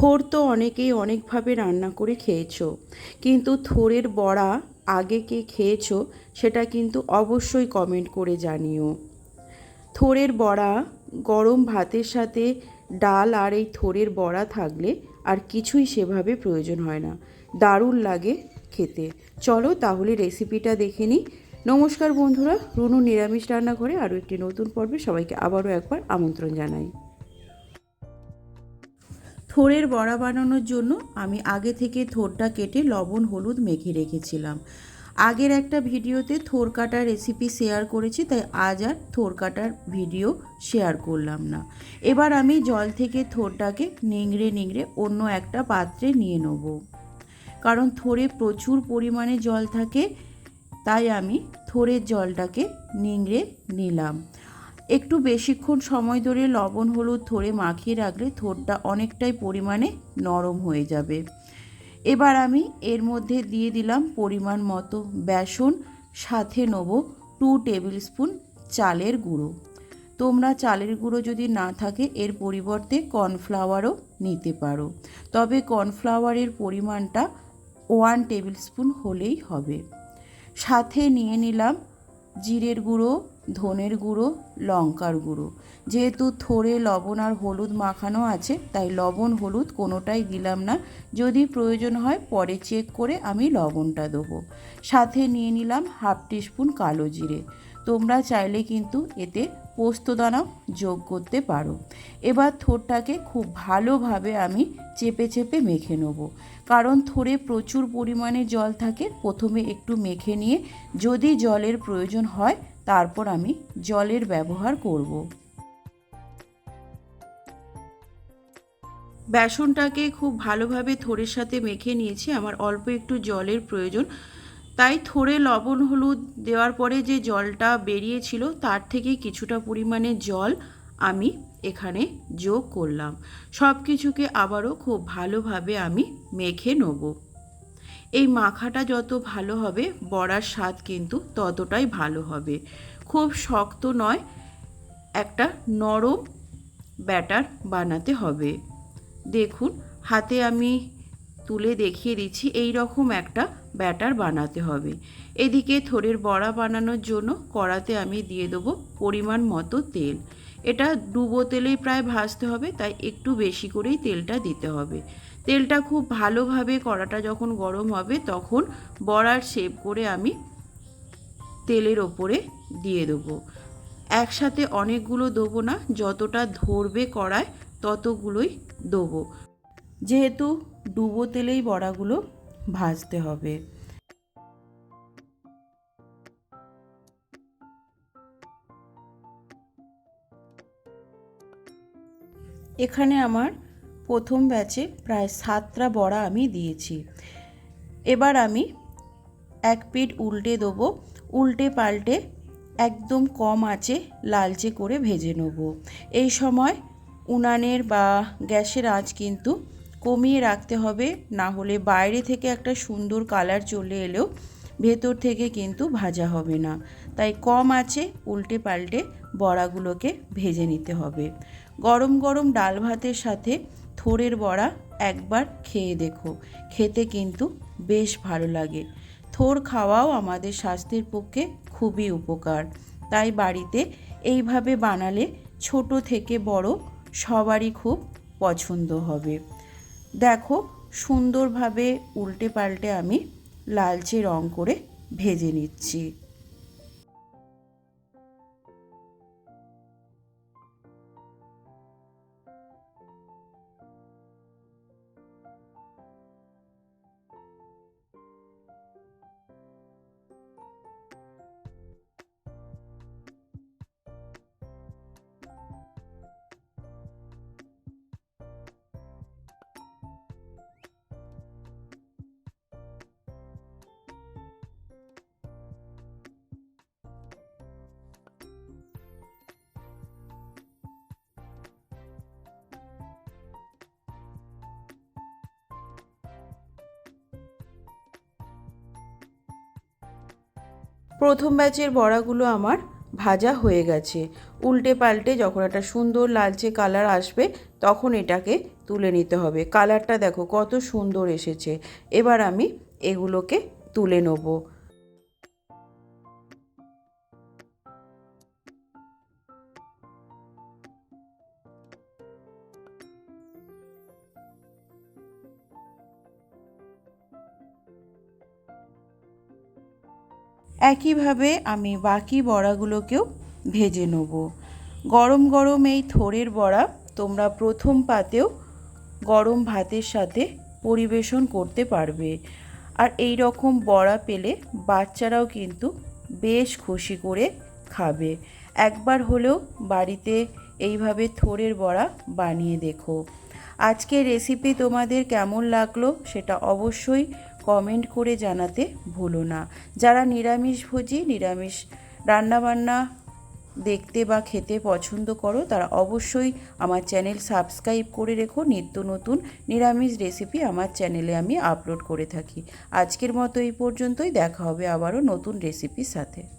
থোর তো অনেকেই অনেকভাবে রান্না করে খেয়েছো। কিন্তু থোরের বড়া আগে কে খেয়েছো সেটা কিন্তু অবশ্যই কমেন্ট করে জানিও। থোরের বড়া, গরম ভাতের সাথে ডাল আর এই থোরের বড়া থাকলে আর কিছুই সেভাবে প্রয়োজন হয় না। দারুণ লাগে খেতে। চলো তাহলে রেসিপিটা দেখে নিই। নমস্কার বন্ধুরা, রুনু নিরামিষ রান্নাঘরে আরও একটি নতুন পর্বে সবাইকে আবারও একবার আমন্ত্রণ জানাই। থোড়ের বড়া বানানোর জন্য আমি আগে থেকে থোরটা কেটে লবণ, হলুদ মেখে রেখেছিলাম। আগের একটা ভিডিওতে থোর কাটার রেসিপি শেয়ার করেছি, তাই আজ আর থোর কাটার ভিডিও শেয়ার করলাম না। এবার আমি জল থেকে থোরটাকে নিংড়ে নিংড়ে অন্য একটা পাত্রে নিয়ে নেব। কারণ থোরে প্রচুর পরিমাণে জল থাকে, তাই আমি থোরের জলটাকে নিংড়ে নিলাম। একটু বেশিক্ষণ সময় ধরে লবণ, হলুদ থরে মাখিয়ে রাখলে থোরটা অনেকটাই পরিমাণে নরম হয়ে যাবে। এবার আমি এর মধ্যে দিয়ে দিলাম পরিমাণ মতো বেসন, সাথে নেব টু টেবিল স্পুন চালের গুঁড়ো। তোমরা চালের গুঁড়ো যদি না থাকে, এর পরিবর্তে কর্নফ্লাওয়ারও নিতে পারো। তবে কর্নফ্লাওয়ারের পরিমাণটা ওয়ান টেবিল স্পুন হলেই হবে। সাথে নিয়ে নিলাম জিরের গুঁড়ো ধনের গুঁড়ো, লঙ্কার গুঁড়ো। যেহেতু থোড়ে, লবণ আর হলুদ মাখানো আছে, তাই লবণ, হলুদ কোনোটাই দিলাম না। যদি প্রয়োজন হয় পরে চেক করে আমি লবণটা দেবো। সাথে নিয়ে নিলাম হাফ টিস্পুন কালো জিরে। তোমরা চাইলে কিন্তু এতে পোস্তদানাও যোগ করতে পারো। এবার থোরটাকে খুব ভালোভাবে আমি চেপে চেপে মেখে নেব। কারণ থোরে প্রচুর পরিমাণে জল থাকে, প্রথমে একটু মেখে নিয়ে যদি জলের প্রয়োজন হয় তারপর আমি জলের ব্যবহার করব। বেসনটাকে খুব ভালোভাবে থোড়ের সাথে মেখে নিয়েছি, আমার অল্প একটু জলের প্রয়োজন। তাই থোড়ে লবণ, হলুদ দেওয়ার পরে যে জলটা বেরিয়েছিল তার থেকে কিছুটা পরিমাণে জল আমি এখানে যোগ করলাম। সব কিছুকে আবারও খুব ভালোভাবে আমি মেখে নেব। এই মাখাটা যত ভালো হবে, বড়ার স্বাদ কিন্তু ততটাই ভালো হবে। খুব শক্ত নয়, একটা নরম ব্যাটার বানাতে হবে। দেখুন, হাতে আমি তুলে দেখিয়ে দিচ্ছি এই রকম একটা ব্যাটার বানাতে হবে। এদিকে থোড়ের বড়া বানানোর জন্য কড়াতে আমি দিয়ে দেবো পরিমাণ মতো তেল। এটা ডুবো তেলেই প্রায় ভাজতে হবে, তাই একটু বেশি করেই তেলটা দিতে হবে। তেলটা খুব ভালোভাবে কড়াটা যখন গরম হবে, তখন বড়ার শেপ করে আমি তেলের ওপরে দিয়ে দেবো। একসাথে অনেকগুলো দেবো না, যতটা ধরবে কড়ায়, ততগুলোই দেবো। যেহেতু ডুবো তেলেই বড়াগুলো ভাজতে হবে। এখানে আমার প্রথম ব্যাচে প্রায় সাতটা বড়া আমি দিয়েছি। এবার আমি এক পিঠ উল্টে দেবো, উল্টে পাল্টে একদম কম আঁচে লালচে করে ভেজে নেব। এই সময় উনানের বা গ্যাসের আঁচ কিন্তু কমিয়ে রাখতে হবে, না হলে বাইরে থেকে একটা সুন্দর কালার চলে এলেও ভেতর থেকে কিন্তু ভাজা হবে না। তাই কম আছে উল্টে পাল্টে বড়াগুলোকে ভেজে নিতে হবে। গরম গরম ডাল ভাতের সাথে থোড়ের বড়া একবার খেয়ে দেখো। খেতে কিন্তু বেশ ভালো লাগে। থোর খাওয়াও আমাদের স্বাস্থ্যের পক্ষে খুবই উপকার। তাই বাড়িতে এইভাবে বানালে ছোট থেকে বড় সবারই খুব পছন্দ হবে। দেখো, সুন্দরভাবে উল্টে পাল্টে আমি লালচে রং করে ভেজে নিচ্ছি। প্রথম ব্যাচের বড়াগুলো আমার ভাজা হয়ে গেছে। উল্টে পাল্টে যখন একটা সুন্দর লালচে কালার আসবে, তখন এটাকে তুলে নিতে হবে। কালারটা দেখো কত সুন্দর এসেছে। এবার আমি এগুলোকে তুলে নেব। একইভাবে আমি বাকি বড়াগুলোকেও ভেজে নেব। গরম গরম এই থোড়ের বড়া তোমরা প্রথম পাতেও গরম ভাতের সাথে পরিবেশন করতে পারবে। আর এই রকম বড়া পেলে বাচ্চারাও কিন্তু বেশ খুশি করে খাবে। একবার হলেও বাড়িতে এইভাবে থোড়ের বড়া বানিয়ে দেখো। আজকের রেসিপি তোমাদের কেমন লাগল সেটা অবশ্যই কমেন্ট করে জানাতে ভুলো না। যারা নিরামিষভোজী নিরামিষ রান্নাবান্না দেখতে বা খেতে পছন্দ করো, তারা অবশ্যই আমার চ্যানেল সাবস্ক্রাইব করে রেখো। নিত্য নতুন নিরামিষ রেসিপি আমার চ্যানেলে আমি আপলোড করে থাকি। আজকের মতো এই পর্যন্তই। দেখা হবে আবারও নতুন রেসিপির সাথে।